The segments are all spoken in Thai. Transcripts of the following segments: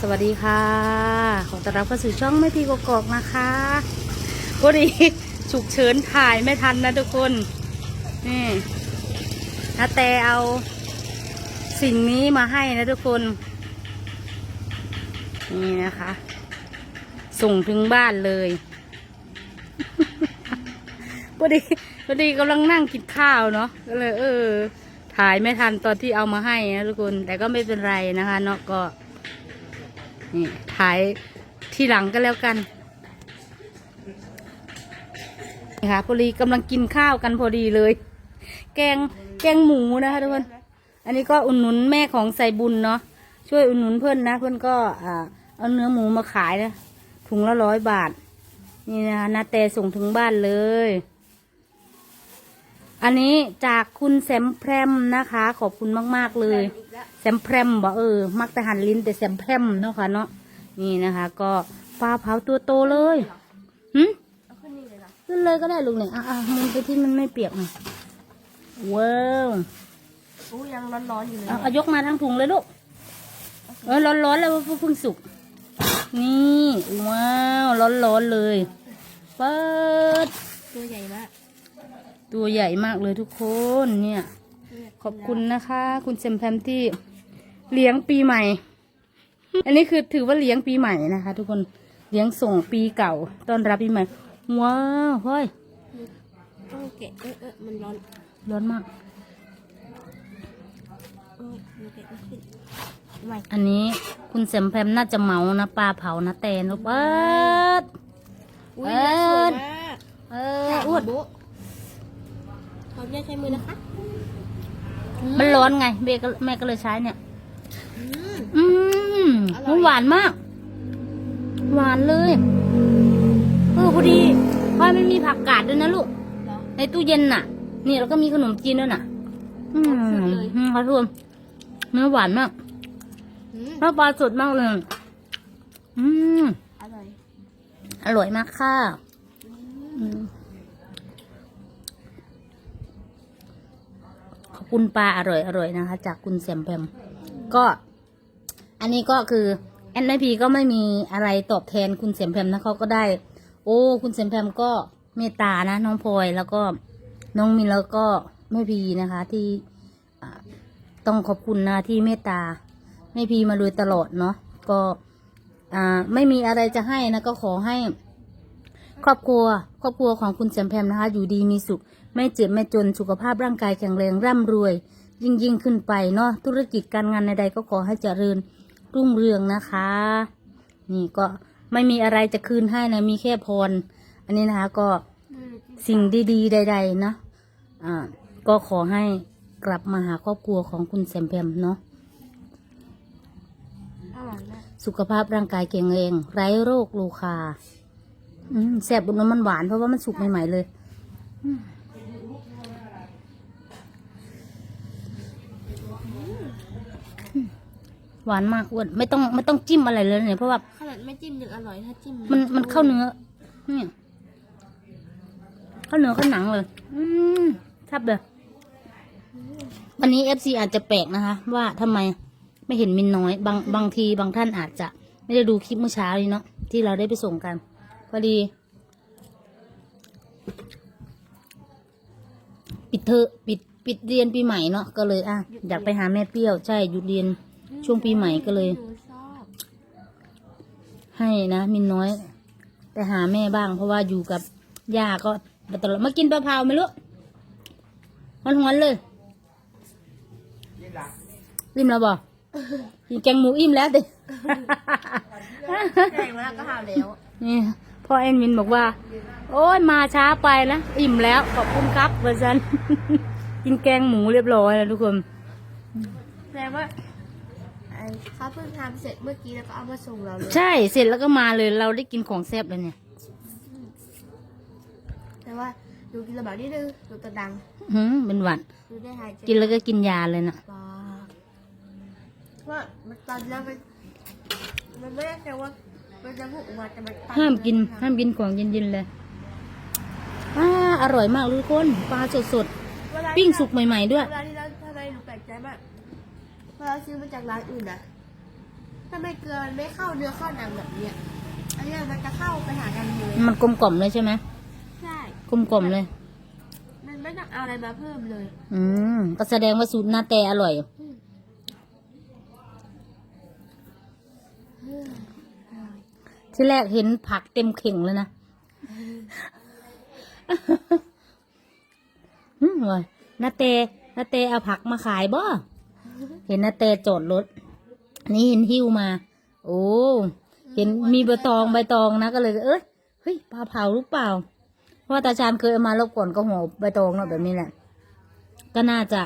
สวัสดีค่ะ ขอต้อนรับเข้าสู่ช่องแม่พีกกอกนะคะพอดีฉุกเฉินถ่ายไม่ทันนะทุกคนนี่นาแต่เอาสิ่งนี้มาให้นะทุกคน นี่นะคะ ส่งถึงบ้านเลยพอดีพอดีกำลังนั่งกินข้าวเนาะก็เลย เออถ่ายไม่ทันตอนที่เอามาให้นะทุกคน แต่ก็ไม่เป็นไรนะคะ เนาะก็ นี่ถ่ายที่หลังก็แล้วกันนี่ค่ะพอดีกำลังกินข้าวกันพอดีเลย แกงแกงหมูนะคะทุกคน อันนี้ก็อุดหนุนแม่ของใส่บุญเนาะช่วยอุดหนุนเพื่อนนะ เพื่อนก็อ่าเอาเนื้อหมูมาขายนะถุงละร้อยบาท นี่นะคะนาแต่ส่งถึงบ้านเลย อันนี้จากคุณแซมแพรมนะคะ ขอบคุณมาก ๆ เลย แซมแพรมบอกเออ มักแต่หันลิ้นแต่แซมแพรมเนาะค่ะเนาะนี่นะคะ ก็ปลาเผาตัวโตเลยหึเอาขึ้นนี่เลยเหรอขึ้นเลยก็ได้ลูกเนี่ยอะอะมันไปที่มันไม่เปียกหน่อยว้าวอู้ยังร้อนๆอยู่เลยเอาเอายกมาทั้งถุงเลยลูกเออร้อนๆแล้วเพิ่งสุก นี่ว้าวร้อนๆเลยเปิดตัวใหญ่มาก ตัวใหญ่มากเลยทุกคนเนี่ย ขอบคุณนะคะ คุณเซมแพมที่เลี้ยงปีใหม่ อันนี้คือถือว่าเลี้ยงปีใหม่นะคะ ทุกคนเลี้ยงส่งปีเก่าต้อนรับปีใหม่ ว้าวเฮ้ยต้องแกะเออเออมันร้อน ร้อนมากเออมันแกะไม่ขึ้นไม่อันนี้คุณเซมแพมน่าจะเมานะปลาเผานะแตนลูกเปิดอุ้ยเอิ้สวยนมากเอออ้วน โบ๊ะขออนุญาตใช้มือนะคะมันร้อนไงเบก็แม่ก็เลยใช้เนี่ย อืมอืมอร่อยหวานมาก หวานเลยเออพอดีเพราะมันมีผักกาดด้วยนะลูกเหรอในตู้เย็นน่ะ นี่แล้วก็มีขนมจีนด้วยน่ะ อืมสุดเลยอืมขอโทษเนื้อหวานมากอืมเนื้อปลาสดมากเลย อืมอร่อย อร่อยมากค่ะ คุณปลาอร่อยอร่อยนะคะ จากคุณแซมแพมก็ อันนี้ก็คือแอนไอพีก็ไม่มีอะไรตอบแทนคุณแซมแพมนะเขาก็ได้ โอ้ คุณแซมแพมก็เมตตานะ น้องพลอยแล้วก็น้องมินแล้วก็แม่พีนะคะ ที่ต้องขอบคุณนะที่เมตตาแม่พีมาโดยตลอดเนาะก็อ่าไม่มีอะไรจะให้นะก็ขอให้ ครอบครัว ครอบครัวของคุณแซมแพมนะคะ อยู่ดีมีสุข ไม่เจ็บไม่จนสุขภาพร่างกายแข็งแรงร่ำรวย ยิ่งยิ่งขึ้นไปเนาะธุรกิจการงานใดๆก็ขอให้เจริญรุ่งเรืองนะคะ นี่ก็ไม่มีอะไรจะคืนให้นะมีแค่พร อันนี้นะคะก็สิ่งดีๆ ใดๆเนาะอ่าก็ขอให้กลับมาหาครอบครัวของคุณแซมแพมเนาะอร่อยมากสุขภาพร่างกายแข็งแรงไร้โรคโลคาอืม แซ่บบนน้ำมันหวานเพราะว่ามันสุกใหม่ๆเลยอืมหวานมากอ้วนไม่ต้องไม่ต้องจิ้มอะไรเลยเนี่ยเพราะว่าขนาดไม่จิ้มยังอร่อยถ้าจิ้มมันมันเข้าเนื้อเนี่ยเข้าเนื้อเข้าหนังเลย อืมทับเลยวันนี้เอฟซีอาจจะแปลกนะคะ ว่าทำไมไม่เห็นมินน้อย บางบางทีบางท่านอาจจะไม่ได้ดูคลิปเมื่อเช้านี้เนาะที่เราได้ไปส่งกัน พอดี ปิดเทอมปิดปิดเรียนปีใหม่เนาะก็เลยอะอยากไปหาแม่เปรี้ยวใช่หยุดเรียนช่วงปีใหม่ก็เลยหนูชอบให้นะมินน้อย ไปหาแม่บ้าง เพราะว่าอยู่กับย่าก็ตลอดมากินปลาเผาไหมลูกมันหวนๆเลยริมแล้วบ่กินแกงหมูอิ่มแล้วเด็ใหญ่มากก็หาแล้วนี่ พ่อเอ็นมินบอกว่า โอ้ยมาช้าไปนะอิ่มแล้วขอบคุณครับเวอร์ชันกินแกงหมูเรียบร้อยแล้วทุกคนแปลว่าไอ้เขาเพิ่งทำเสร็จเมื่อกี้แล้วก็เอามาส่งเราเลยใช่เสร็จแล้วก็มาเลยเราได้กินของแซ่บเลยเนี่ย แต่ว่าดูกินระบาดนิดนึงดูตะดังหืมเป็นหวัดดูได้หายใจกินแล้วก็กินยาเลยนะปาว่ามันตอนแรกมันมันไม่ได้แค่ว่า มันจะพูดออกมาแต่มันตัห้ามกินห้ามกินของเย็นๆเลยอ่าอร่อยมากเลยทุกคนปลาสดเวลาๆปิ้งสุกใหม่ๆด้วยเวลาที่เราทำไมหนูแปลกใจมากเวลาซื้อมาจากร้านอื่นนะทำไมเกลือมันไม่เข้าเนื้อเข้าหนังแบบเนี้ยอันเนี้ยมันจะเข้าไปหากันเลยมันกลมกล่อมเลยใช่ไหมใช่กลมกล่อมเลย มันไม่ต้องเอาอะไรมาเพิ่มเลย อืมก็แสดงว่าสูตรนาแตอร่อย ที่แรกเห็นผักเต็มเข่งเลยนะอืมว่ะนาเตนาเตเอาผักมาขายบ่ เห็นนาเตจอดรถ นี่เห็นหิ้วมา โอ้ เห็นมีใบตองใบตองนะก็เลย เอ้ย เฮ้ยปลาเผาหรือเปล่า เพราะว่าตาชานเคยเอามารบก่อนก็ห่อใบตองเนาะแบบนี้แหละ ก็น่าจะ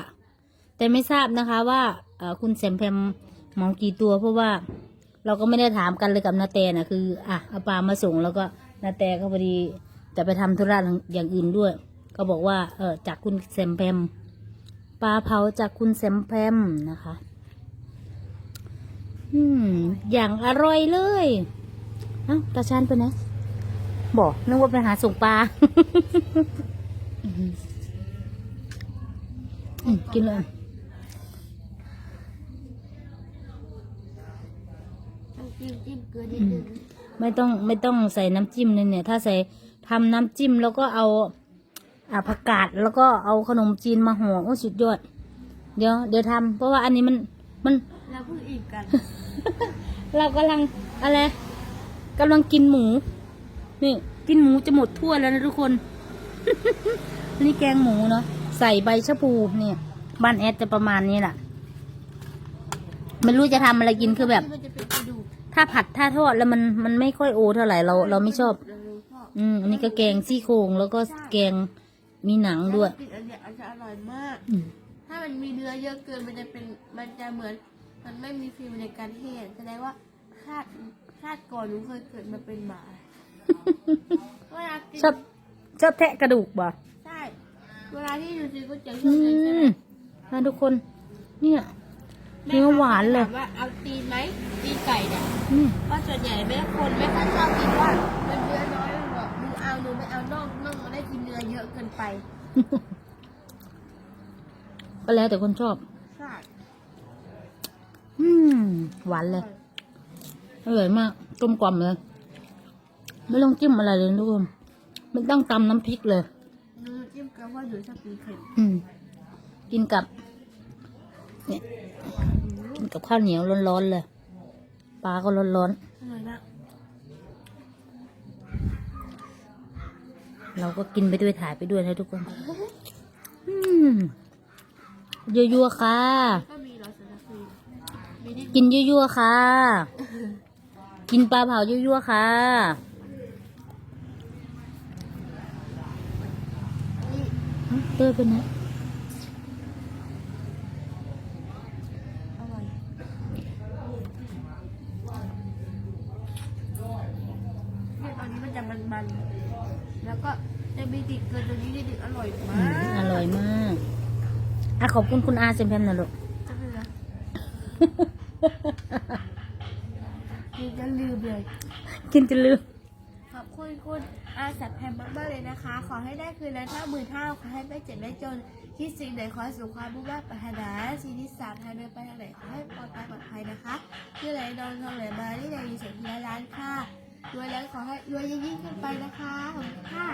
แต่ไม่ทราบนะคะว่าเอ่อคุณแซมแพมเหมองกี่ตัวเพราะว่า เราก็ไม่ได้ถามกันเลยกับนาแตนะคืออะเอาปลามาส่งแล้วก็นาแตก็พอดีจะไปทำธุระอย่างอื่นด้วย ก็บอกว่าเออจากคุณแซมแพมปลาเผาจากคุณแซมแพมนะคะ อืม อย่างอร่อยเลยเอ้าตาชานไปไหนบอกนึกว่าไปหาส่งปลาอืมกินเลย ต้องจิ้มจิ้ม เกลือนิดนึงไม่ต้องไม่ต้องใส่น้ำจิ้มเลยเนี่ย ถ้าใส่ทำน้ำจิ้มแล้วก็เอาอ่าผักกาดแล้วก็เอาขนมจีนมาห่อโอ้สุดยอด เดี๋ยว เดี๋ยวทำเพราะว่าอันนี้มันมันเราเพิ่งอิ่มกัน เรากำลังอะไรกำลังกินหมู นี่ กินหมูจะหมดทั่วแล้วนะทุกคน นี่แกงหมูเนาะใส่ใบชะพูเนี่ยบ้านแอดจะประมาณนี้แหละไม่รู้จะทำอะไรกินคือแบบ ถ้าผัดถ้าทอดแล้วมันมันไม่ค่อยโอเท่าไหร่เราเราไม่ชอบเรารู้ชอบอืมอันนี้ก็แกงซี่โครงแล้วก็แกงมีหนังด้วยถ้ามันกินอันเนี้ยมันจะอร่อยมาก อืมถ้ามันมีเนื้อเยอะเกินมันจะเป็นมันจะเหมือน มันไม่มีฟิล์มในการเทศแสดงว่าชาติชาติก่อนหนูเคยเกิดมาเป็นหมาเวลากินชอบชอบแทะกระดูกบ่ใช่เวลาที่หนูซื้อก๋วยเตี๋ยวช่อืวงนั้นใช่ไหมมมาทุกคน เนี่ย เนื้อหวานเลยแม่ค้ถมว่าเอาตีนไหมตีนไก่เนี่ยอืม เพราะส่วนใหญ่แม่คนไม่ค่อยชอบกินว่ามันเนื้อน้อยมันบอกหนูเอาหนูไม่เอาน่องน่องมันได้กินเนื้อเยอะเกินไปก็แล้วแต่คนชอบ ใช่อืม หวานเลย อร่อยมากกลมกล่อมเลย ไม่ต้องจิ้มอะไรเลยทุกคนไม่ต้องตำน้ำพริกเลย หนูจิ้มกับว่าหนูชอบกินเค็มอืม กินกับ เนี่ย กินกับข้าวเหนียวร้อนๆเลยปลาก็ร้อนอร่อยมากๆเราก็กินไปด้วยถ่ายไปด้วยนะทุกคนอืมยั่วๆค่ะก็มีรสชาติฟรีมีนิดกินยั่วๆค่ะ กินปลาเผายั่วๆค่ะนี่เต้ยไปไหน อร่อยเนี่ยตอนนี้มันจะมันๆแล้ว ก็จะมีติดเกินตรงนี้นิดนึงอร่อยมาอืมกอร่อยมากอะขอบคุณคุณอาเซมแพมนะลูกจะเป็นไรกินจะลืมเลย กินจะลืม ขอบคุณคุณอาสัตแพมมากๆเลยนะคะ ขอให้ได้คืนละเท่าหมื่นเท่าขอให้ไม่เจ็บไม่จน คิดสิ่งไหนขอให้สู่ความมุ่งมั่นปรารถนาชีวิตสามทางเดินไปทางไหนขอให้ปลอดภัยปลอดภัยนะคะชื่อไหนนอนทองไหนมาที่ไหนมีเสียงทีละล้านค่ะ รวยแล้วขอให้รวยยิ่งๆขึ้นไปนะคะขอบคุณค่ะ